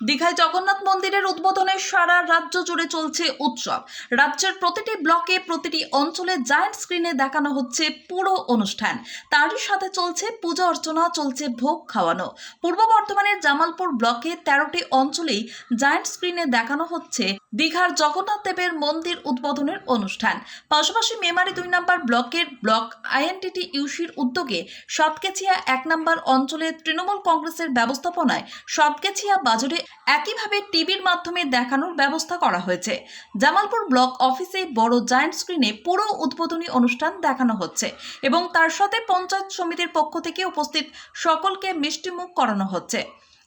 দীঘায় জগন্নাথ মন্দিরের উদ্বোধনে সারা রাজ্য জুড়ে চলছে উৎসব। রাজ্যের প্রতিটি ব্লকে প্রতিটি অঞ্চলে জায়ান্ট স্ক্রিনে দেখানো হচ্ছে পুরো অনুষ্ঠান। তারই সাথে চলছে পূজা অর্চনা, চলছে ভোগ খাওয়ানো। পূর্ব বর্ধমানের জামালপুর ব্লকে তেরোটি অঞ্চলেই জায়ান্ট স্ক্রিনে দেখানো হচ্ছে দীঘার জগন্নাথ দেবের মন্দির উদ্বোধনের অনুষ্ঠান। পাশাপাশি মেমারি দুই নম্বর ব্লকের ব্লক আইএনটিটি ইউসির উদ্যোগে সাতকেছিয়া এক নম্বর অঞ্চলে তৃণমূল কংগ্রেসের ব্যবস্থাপনায় সাতকেছিয়া বাজারে একইভাবে টিভির মাধ্যমে দেখানোর ব্যবস্থা করা হয়েছে। জামালপুর ব্লক অফিসে বড় জায়ান্ট স্ক্রিনে পুরো উদ্বোধনী অনুষ্ঠান দেখানো হচ্ছে এবং তার সাথে পঞ্চায়েত সমিতির পক্ষ থেকে উপস্থিত সকলকে মিষ্টিমুখ করানো হচ্ছে।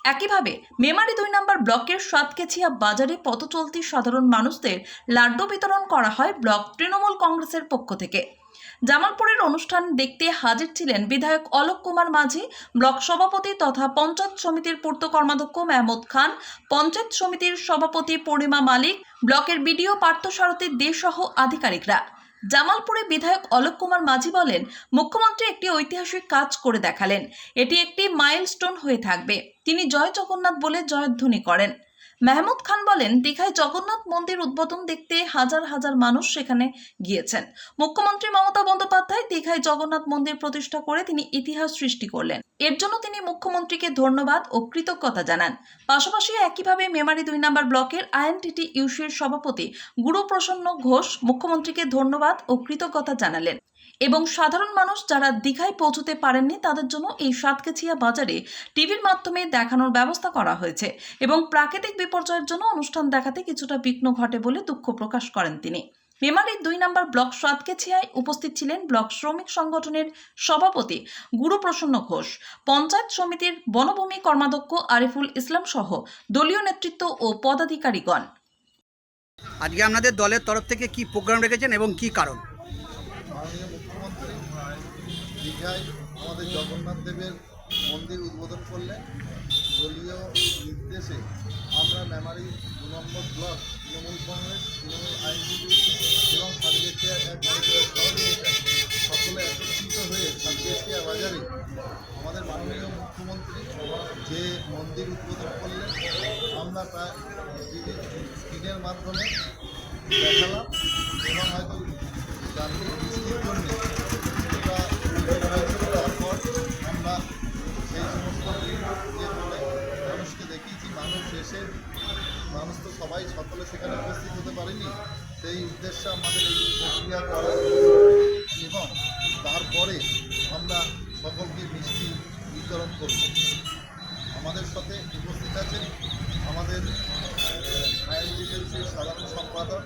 একইভাবে মেমারি দুই নম্বর ব্লকের সাতকেছিয়া বাজারে পথ চলতি সাধারণ মানুষদের লাড্ডু বিতরণ করা হয় ব্লক তৃণমূল কংগ্রেসের পক্ষ থেকে। জামালপুরের অনুষ্ঠান দেখতে হাজির ছিলেন বিধায়ক অলোক কুমার মাঝি, ব্লক সভাপতি তথা পঞ্চায়েত সমিতির পূর্ত কর্মাধ্যক্ষ মেহমুদ খান, পঞ্চায়েত সমিতির সভাপতি পূর্ণিমা মালিক, ব্লকের বিডিও পার্থসারথী দে সহ আধিকারিকরা। জামালপুরে বিধায়ক অলোক কুমার মাঝি বলেন, মুখ্যমন্ত্রী একটি ঐতিহাসিক কাজ করে দেখালেন। এটি একটি মাইলস্টোন হয়ে থাকবে। তিনি জয় জগন্নাথ বলে জয়ধ্বনি করেন। মেহমুদ খান বলেন, দীঘায় জগন্নাথ মন্দির উদ্বোধন দেখতে হাজার হাজার মানুষ সেখানে গিয়েছেন। মুখ্যমন্ত্রী মমতা বন্দ্যোপাধ্যায় দীঘায় জগন্নাথ মন্দির প্রতিষ্ঠা করে তিনি ইতিহাস সৃষ্টি করলেন। এর জন্য তিনি মুখ্যমন্ত্রীকে ধন্যবাদ ও কৃতজ্ঞতা জানান। পাশাপাশি একইভাবে মেমারি দুই নম্বর ব্লকের আইএনটিটি ইউসির সভাপতি গুরুপ্রসন্ন ঘোষ মুখ্যমন্ত্রীকে ধন্যবাদ ও কৃতজ্ঞতা জানালেন। এবং সাধারণ মানুষ যারা দীঘায় পৌঁছতে পারেননি, তাদের জন্য এই সাতকেছিয়া বাজারে টিভির মাধ্যমে দেখানোর ব্যবস্থা করা হয়েছে এবং প্রাকৃতিক বিপর্যয়ের জন্য অনুষ্ঠান দেখাতে কিছুটা বিঘ্ন ঘটে বলে দুঃখ প্রকাশ করেন তিনি। মেমারির দুই নম্বর ব্লক সাতকেছিয়ায় উপস্থিত ছিলেন ব্লক শ্রমিক সংগঠনের সভাপতি গুরুপ্রসন্ন ঘোষ, পঞ্চায়েত সমিতির বনভূমি কর্মাধ্যক্ষ আরিফুল ইসলাম সহ দলীয় নেতৃত্ব ও পদাধিকারীগণ। আজকে আপনাদের দলের তরফ থেকে কি প্রোগ্রাম রেখেছেন এবং কি কারণ? মাননীয় মুখ্যমন্ত্রী দীঘায় আমাদের জগন্নাথ দেবের মন্দির উদ্বোধন করলেন। দলীয় নির্দেশে আমরা মেমারি দু নম্বর ব্লক তৃণমূল কংগ্রেস, তৃণমূল আইনজীবী এবং সকলে একত্রিত হয়ে সাতগেছিয়া বাজারে আমাদের মাননীয় মুখ্যমন্ত্রী যে মন্দির উদ্বোধন করলেন, আমরা প্রায় স্ক্রিনের মাধ্যমে দেখালাম এবং হয়তো যান্ত্রিক বৃষ্টির জন্য এটা উল্লেখ হয়েছিল তারপর আমরা সেই সমস্ত ইয়ে করে মানুষকে দেখিয়েছি মানুষ এসে মানুষ তো সবাই সকলে সেখানে উপস্থিত হতে পারেনি সেই উদ্দেশ্যে আমাদের এই প্রক্রিয়া করা এবং তারপরে আমরা সকলকে মিষ্টি বিতরণ করব আমাদের সাথে উপস্থিত আছেন আমাদের আইনজীবীর সাধারণ সম্পাদক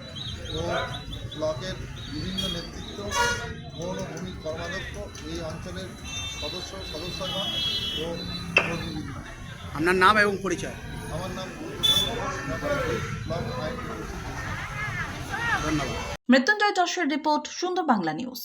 ও ব্লকের বিভিন্ন নেতৃত্ব পৌরভূমি কর্মাধ্যক্ষ এই অঞ্চলের সদস্য সদস্যগণ ও প্রতিনিধি আপনার নাম এবং পরিচয়। আমার নাম ধন্যবাদ। মৃত্যুঞ্জয় যশের রিপোর্ট সুন্দর বাংলা নিউজ।